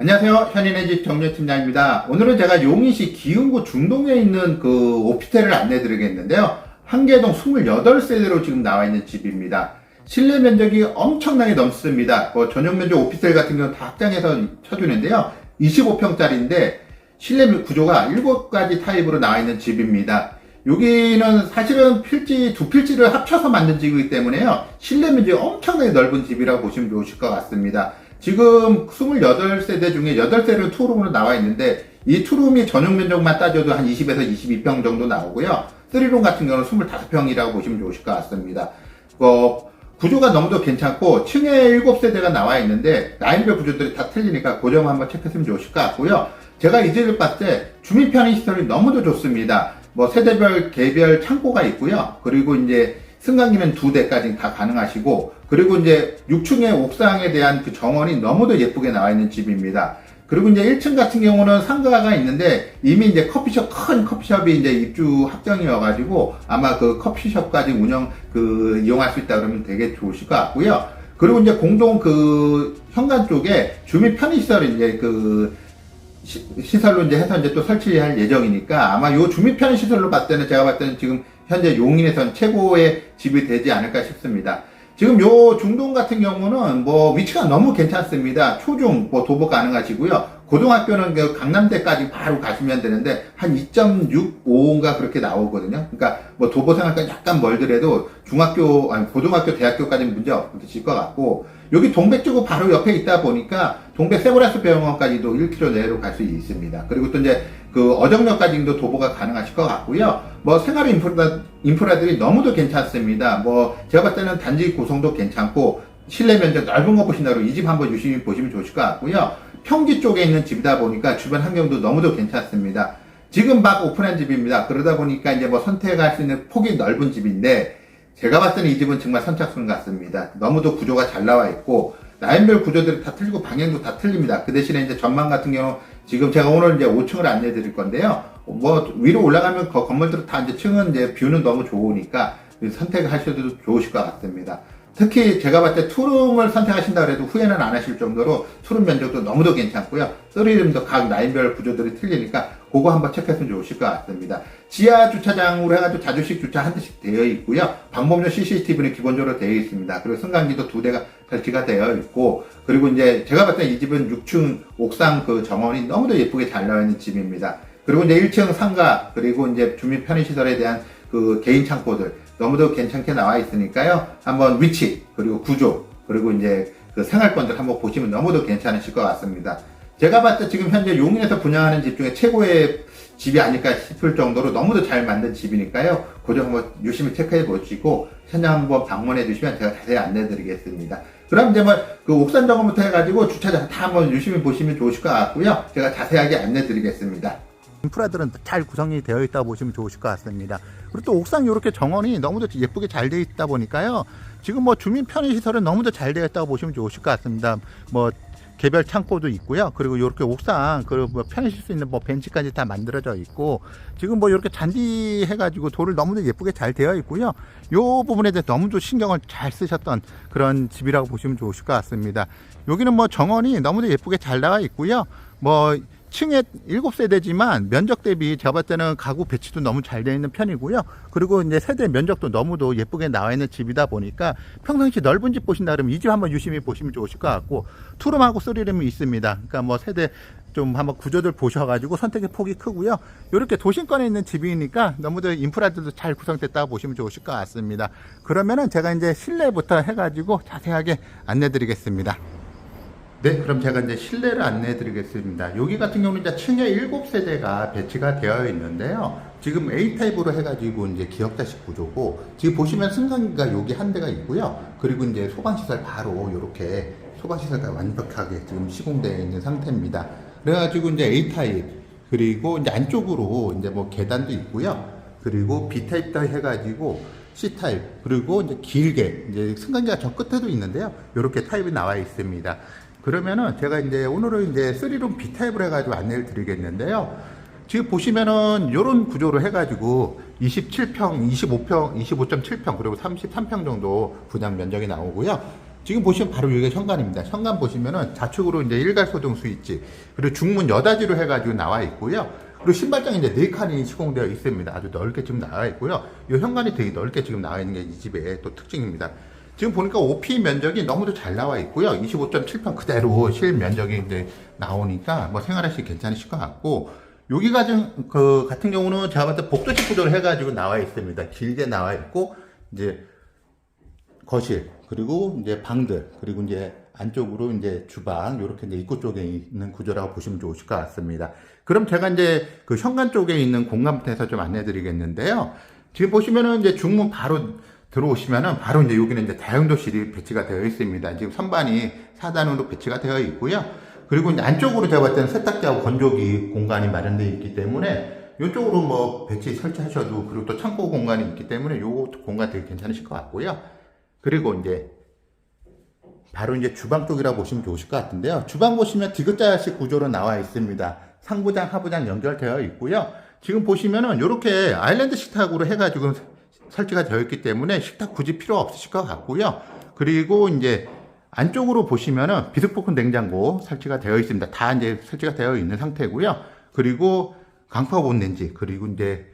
안녕하세요. 현인의 집 정려팀장입니다. 오늘은 제가 용인시 기흥구 중동에 있는 그 오피스텔을 안내 드리겠는데요. 한계동 28세대로 지금 나와 있는 집입니다. 실내 면적이 엄청나게 넘습니다. 뭐 전용 면적 오피스텔 같은 경우는 다 확장해서 쳐주는데요. 25평짜리인데 실내 구조가 7가지 타입으로 나와 있는 집입니다. 여기는 사실은 필지, 두 필지를 합쳐서 만든 집이기 때문에요. 실내 면적이 엄청나게 넓은 집이라고 보시면 좋으실 것 같습니다. 지금 28세대 중에 8세대로 투룸으로 나와 있는데 이 투룸이 전용 면적만 따져도 한 20에서 22평 정도 나오고요. 3룸 같은 경우는 25평이라고 보시면 좋으실 것 같습니다. 어, 구조가 너무도 괜찮고 층에 7세대가 나와 있는데 라인별 구조들이 다 틀리니까 그점 한번 체크했으면 좋으실 것 같고요. 제가 이 집을 봤을 때 주민 편의 시설이 너무도 좋습니다. 뭐 세대별 개별 창고가 있고요. 그리고 이제 승강기는 두 대까지 다 가능하시고 그리고 이제 6층의 옥상에 대한 그 정원이 너무도 예쁘게 나와 있는 집입니다. 그리고 이제 1층 같은 경우는 상가가 있는데 이미 이제 커피숍 큰 커피숍이 이제 입주 확정이어가지고 아마 그 커피숍까지 운영 그 이용할 수 있다 그러면 되게 좋으실 것 같고요. 그리고 이제 공동 그 현관 쪽에 주민 편의시설 이제 그 시- 시설로 이제 해서 이제 또 설치할 예정이니까 아마 요 주민 편의 시설로 봤을 때는 제가 봤을 때는 지금 현재 용인에선 최고의 집이 되지 않을까 싶습니다. 지금 요 중동 같은 경우는 뭐 위치가 너무 괜찮습니다. 초중 뭐 도보 가능하시고요. 고등학교는 그 강남대까지 바로 가시면 되는데 한 2.65인가 그렇게 나오거든요. 그러니까 뭐 도보 생활까지 약간 멀더라도 중학교 아니 고등학교 대학교까지는 문제 없으실 것 같고 여기 동백 쪽은 바로 옆에 있다 보니까 동백 세브라스 병원까지도 1km 내로 갈 수 있습니다. 그리고 또 이제 그 어정역까지도 도보가 가능하실 것 같고요. 뭐 생활 인프라, 인프라들이 너무도 괜찮습니다. 뭐 제가 봤을 때는 단지 구성도 괜찮고 실내 면적 넓은 거 보신다고 이 집 한번 유심히 보시면 좋을 것 같고요. 평지 쪽에 있는 집이다 보니까 주변 환경도 너무도 괜찮습니다. 지금 막 오픈한 집입니다. 그러다 보니까 이제 뭐 선택할 수 있는 폭이 넓은 집인데 제가 봤을 때는 이 집은 정말 선착순 같습니다. 너무도 구조가 잘 나와 있고 라인별 구조들이 다 틀리고 방향도 다 틀립니다. 그 대신에 이제 전망 같은 경우 지금 제가 오늘 이제 5층을 안내해 드릴 건데요. 뭐 위로 올라가면 그 건물들 다 이제 층은 이제 뷰는 너무 좋으니까 선택하셔도 좋으실 것 같습니다. 특히 제가 봤을 때 투룸을 선택하신다 그래도 후회는 안 하실 정도로 투룸 면적도 너무도 괜찮고요. 쓰리룸도 각 라인별 구조들이 틀리니까 그거 한번 체크했으면 좋으실 것 같습니다. 지하 주차장으로 해가지고 자주식 주차 한 대씩 되어 있고요. 방범용 CCTV는 기본적으로 되어 있습니다. 그리고 승강기도 두 대가 설치가 되어 있고, 그리고 이제 제가 봤을 때 이 집은 6층 옥상 그 정원이 너무도 예쁘게 잘 나와 있는 집입니다. 그리고 이제 1층 상가, 그리고 이제 주민 편의시설에 대한 그 개인 창고들 너무도 괜찮게 나와 있으니까요. 한번 위치, 그리고 구조, 그리고 이제 그 생활권들 한번 보시면 너무도 괜찮으실 것 같습니다. 제가 봤을 때 지금 현재 용인에서 분양하는 집 중에 최고의 집이 아닐까 싶을 정도로 너무도 잘 만든 집이니까요. 그점 한번 유심히 체크해 보시고 현장 한번 방문해 주시면 제가 자세히 안내 드리겠습니다. 그럼 이제 뭐그 옥산 정원부터 해가지고 주차장 다 한번 유심히 보시면 좋으실 것 같고요. 제가 자세하게 안내 드리겠습니다. 인프라들은 잘 구성이 되어 있다고 보시면 좋으실 것 같습니다. 그리고 또 옥상 이렇게 정원이 너무도 예쁘게 잘 되어 있다 보니까요. 지금 뭐 주민 편의 시설은 너무도 잘 되어 있다고 보시면 좋으실 것 같습니다. 뭐 개별 창고도 있고요. 그리고 이렇게 옥상 그리고 뭐쉴수 있는 뭐 벤치까지 다 만들어져 있고 지금 뭐 이렇게 잔디 해가지고 돌을 너무도 예쁘게 잘 되어 있고요. 요 부분에 대해 너무도 신경을 잘 쓰셨던 그런 집이라고 보시면 좋으실 것 같습니다. 여기는 뭐 정원이 너무도 예쁘게 잘 나와 있고요. 뭐 층에 7세대지만 면적 대비 제가 봤을 때는 가구 배치도 너무 잘 되어 있는 편이고요. 그리고 이제 세대 면적도 너무도 예쁘게 나와 있는 집이다 보니까 평상시 넓은 집 보신다 그러면 이 집 한번 유심히 보시면 좋으실 것 같고 투룸하고 쓰리룸이 있습니다. 그러니까 뭐 세대 좀 한번 구조들 보셔가지고 선택의 폭이 크고요. 이렇게 도심권에 있는 집이니까 너무도 인프라들도 잘 구성됐다고 보시면 좋으실 것 같습니다. 그러면은 제가 이제 실내부터 해가지고 자세하게 안내 드리겠습니다. 네, 그럼 제가 이제 실내를 안내해 드리겠습니다. 여기 같은 경우는 이제 층에 7세대가 배치가 되어 있는데요. 지금 A타입으로 해가지고 이제 기역자식 구조고, 지금 보시면 승강기가 여기 한 대가 있고요. 그리고 이제 소방시설 바로 이렇게 소방시설과 완벽하게 지금 시공되어 있는 상태입니다. 그래가지고 이제 A타입, 그리고 이제 안쪽으로 이제 뭐 계단도 있고요. 그리고 B타입도 해가지고 C타입, 그리고 이제 길게, 이제 승강기가 저 끝에도 있는데요. 이렇게 타입이 나와 있습니다. 그러면은 제가 이제 오늘은 이제 3룸 B타입을 해가지고 안내를 드리겠는데요. 지금 보시면은 이런 구조로 해가지고 27평, 25평, 25.7평 그리고 33평 정도 분양 면적이 나오고요. 지금 보시면 바로 여기가 현관입니다. 현관 보시면은 좌측으로 이제 일괄 소등 스위치, 그리고 중문 여닫이로 해가지고 나와 있고요. 그리고 신발장이 이제 네 칸이 시공되어 있습니다. 아주 넓게 지금 나와 있고요. 이 현관이 되게 넓게 지금 나와 있는 게 이 집의 또 특징입니다. 지금 보니까 OP 면적이 너무도 잘 나와 있고요. 25.7평 그대로 실 면적이 이제 나오니까 뭐 생활하시기 괜찮으실 것 같고, 여기 가진 그 같은 경우는 제가 봤을 때 복도식 구조를 해가지고 나와 있습니다. 길게 나와 있고, 이제 거실 그리고 이제 방들 그리고 이제 안쪽으로 이제 주방 이렇게 이제 입구 쪽에 있는 구조라고 보시면 좋으실 것 같습니다. 그럼 제가 이제 그 현관 쪽에 있는 공간부터 좀 안내드리겠는데요. 지금 보시면은 이제 중문 바로 들어오시면은 바로 이제 여기는 이제 다용도실이 배치가 되어 있습니다. 지금 선반이 4단으로 배치가 되어 있고요. 그리고 안쪽으로 제가 봤을 때는 세탁기하고 건조기 공간이 마련되어 있기 때문에 이쪽으로 뭐 배치 설치하셔도 그리고 또 창고 공간이 있기 때문에 요 공간 되게 괜찮으실 것 같고요. 그리고 이제 바로 이제 주방 쪽이라고 보시면 좋으실 것 같은데요. 주방 보시면 디귿자식 구조로 나와 있습니다. 상부장, 하부장 연결되어 있고요. 지금 보시면은 이렇게 아일랜드 식탁으로 해가지고 설치가 되어 있기 때문에 식탁 굳이 필요 없으실 것 같고요. 그리고 이제 안쪽으로 보시면은 비스포크 냉장고 설치가 되어 있습니다. 다 이제 설치가 되어 있는 상태고요. 그리고 강파 온렌지 그리고 이제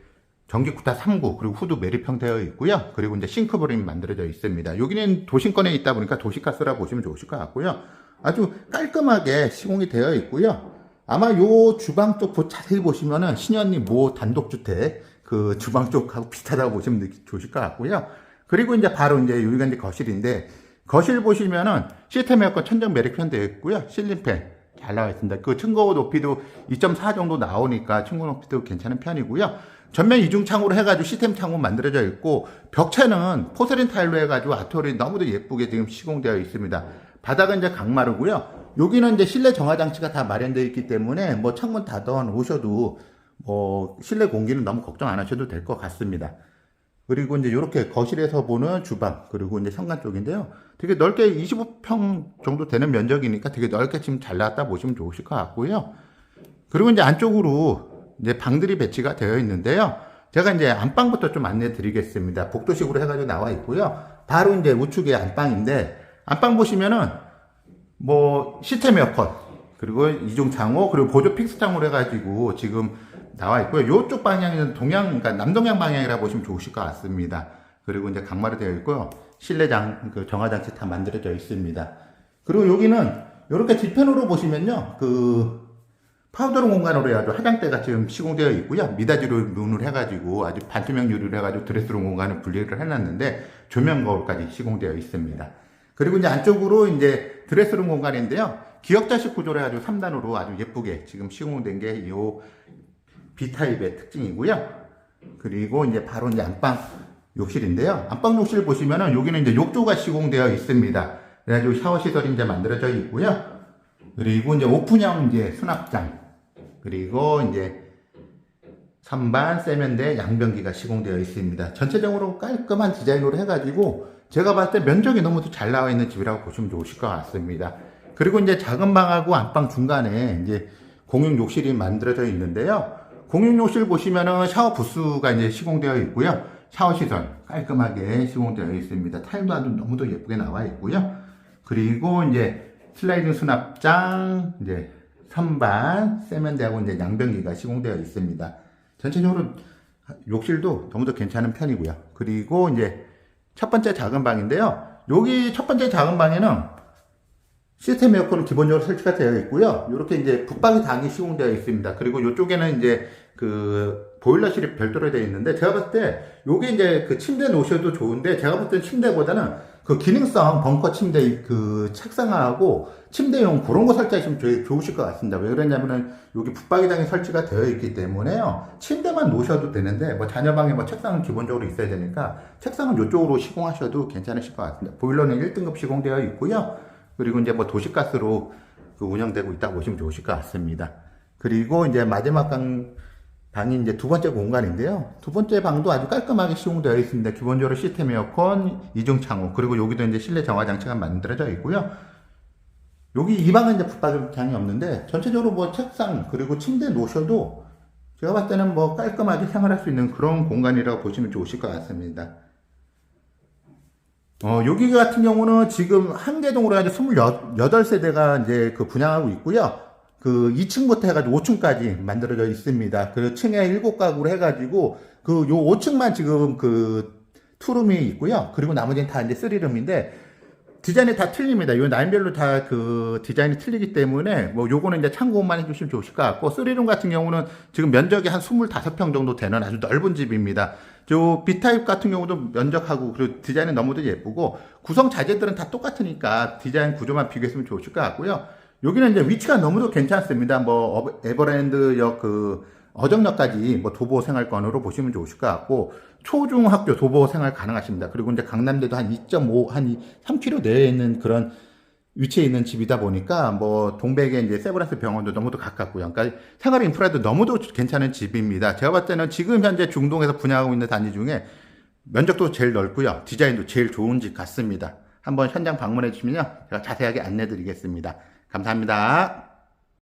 전기 쿠타 3구 그리고 후드 매립형 되어 있고요. 그리고 이제 싱크볼이 만들어져 있습니다. 여기는 도심권에 있다 보니까 도시가스라 보시면 좋으실 것 같고요. 아주 깔끔하게 시공이 되어 있고요. 아마 요 주방 쪽 보- 자세히 보시면은 신현리 모 단독주택 그 주방 쪽하고 비슷하다고 보시면 좋으실 것 같고요. 그리고 이제 바로 이제 여기가 이제 거실인데 거실 보시면은 시스템 에어컨 천정 매립형 되어 있고요. 실린팬 잘 나와 있습니다. 그 층고 높이도 2.4 정도 나오니까 층고 높이도 괜찮은 편이고요. 전면 이중 창으로 해가지고 시스템 창문 만들어져 있고 벽체는 포세린 타일로 해가지고 아토리 너무도 예쁘게 지금 시공되어 있습니다. 바닥은 이제 강마루고요. 여기는 이제 실내 정화 장치가 다 마련되어 있기 때문에 뭐 창문 닫아 놓으셔도 뭐 실내 공기는 너무 걱정 안 하셔도 될 것 같습니다. 그리고 이제 이렇게 거실에서 보는 주방 그리고 이제 현관 쪽인데요. 되게 넓게 25평 정도 되는 면적이니까 되게 넓게 지금 잘 나왔다 보시면 좋으실 것 같고요. 그리고 이제 안쪽으로 이제 방들이 배치가 되어 있는데요. 제가 이제 안방부터 좀 안내 드리겠습니다. 복도식으로 해가지고 나와 있고요. 바로 이제 우측에 안방인데, 안방 보시면은, 뭐, 시스템 에어컨, 그리고 이중 창호, 그리고 보조 픽스 창호로 해가지고 지금 나와 있고요. 요쪽 방향은 동양, 그러니까 남동양 방향이라 보시면 좋으실 것 같습니다. 그리고 이제 강마루 되어 있고요. 실내장, 그 정화장치 다 만들어져 있습니다. 그리고 여기는 이렇게 뒤편으로 보시면요. 그, 파우더룸 공간으로 해가지고 화장대가 지금 시공되어 있고요. 미닫이로 문을 해가지고 아주 반투명 유리로 해가지고 드레스룸 공간을 분리를 해놨는데 조명 거울까지 시공되어 있습니다. 그리고 이제 안쪽으로 이제 드레스룸 공간인데요. 기역자식 구조로 해가지고 3단으로 아주 예쁘게 지금 시공된 게요 B타입의 특징이고요. 그리고 이제 바로 이제 안방 욕실인데요. 안방 욕실 보시면은 여기는 이제 욕조가 시공되어 있습니다. 그래가지고 샤워 시설이 이제 만들어져 있고요. 그리고 이제 오픈형 이제 수납장 그리고 이제 선반 세면대 양변기가 시공되어 있습니다. 전체적으로 깔끔한 디자인으로 해가지고 제가 봤을 때 면적이 너무 잘 나와 있는 집이라고 보시면 좋으실 것 같습니다. 그리고 이제 작은 방하고 안방 중간에 이제 공용 욕실이 만들어져 있는데요. 공용 욕실 보시면은 샤워 부스가 이제 시공되어 있고요. 샤워 시설 깔끔하게 시공되어 있습니다. 타일도 아주 너무도 예쁘게 나와 있고요. 그리고 이제 슬라이딩 수납장, 이제 선반, 세면대하고 이제 양변기가 시공되어 있습니다. 전체적으로 욕실도 너무도 괜찮은 편이고요. 그리고 이제 첫 번째 작은 방인데요. 여기 첫 번째 작은 방에는 시스템 에어컨은 기본적으로 설치가 되어 있고요. 이렇게 이제 붙박이 당이 시공되어 있습니다. 그리고 이쪽에는 이제 그 보일러실이 별도로 되어 있는데 제가 봤을 때 요게 이제 그 침대 놓으셔도 좋은데 제가 봤을 때 침대보다는 그 기능성 벙커 침대 그 책상하고 침대용 그런 거 설치하시면 되게 좋으실 것 같습니다. 왜 그러냐면은 여기 붙박이장이 설치가 되어 있기 때문에요. 침대만 놓으셔도 되는데 뭐 자녀방에 뭐 책상은 기본적으로 있어야 되니까 책상은 이쪽으로 시공하셔도 괜찮으실 것 같습니다. 보일러는 1등급 시공되어 있고요. 그리고 이제 뭐 도시가스로 그 운영되고 있다고 보시면 좋으실 것 같습니다. 그리고 이제 마지막 방, 방이 이제 두 번째 공간인데요. 두 번째 방도 아주 깔끔하게 시공되어 있습니다. 기본적으로 시스템 에어컨, 이중 창호, 그리고 여기도 이제 실내 정화 장치가 만들어져 있고요. 여기 이 방은 이제 붙박이장이 없는데 전체적으로 뭐 책상 그리고 침대 놓으셔도 제가 봤을 때는 뭐 깔끔하게 생활할 수 있는 그런 공간이라고 보시면 좋으실 것 같습니다. 어, 여기 같은 경우는 지금 한계동으로 해가지고 28세대가 이제 그 분양하고 있고요. 그 2층부터 해가지고 5층까지 만들어져 있습니다. 그 층에 7가구로 해가지고 그 요 5층만 지금 그 투룸이 있고요. 그리고 나머지는 다 이제 쓰리룸인데 디자인이 다 틀립니다. 요 라인별로 다 그 디자인이 틀리기 때문에 뭐 요거는 이제 참고만 해주시면 좋으실 것 같고 쓰리룸 같은 경우는 지금 면적이 한 25평 정도 되는 아주 넓은 집입니다. 저 B타입 같은 경우도 면적하고 그리고 디자인은 너무도 예쁘고 구성 자재들은 다 똑같으니까 디자인 구조만 비교했으면 좋으실 것 같고요. 여기는 이제 위치가 너무도 괜찮습니다. 뭐 어- 에버랜드역 그 어정역까지 뭐 도보 생활권으로 보시면 좋으실 것 같고 초중학교 도보 생활 가능하십니다. 그리고 이제 강남대도 한 2.5, 한 3km 내에 있는 그런 위치에 있는 집이다 보니까 뭐 동백에 이제 세브란스 병원도 너무도 가깝고요. 그러니까 생활 인프라도 너무도 괜찮은 집입니다. 제가 봤을 때는 지금 현재 중동에서 분양하고 있는 단지 중에 면적도 제일 넓고요. 디자인도 제일 좋은 집 같습니다. 한번 현장 방문해 주시면요. 제가 자세하게 안내 드리겠습니다. 감사합니다.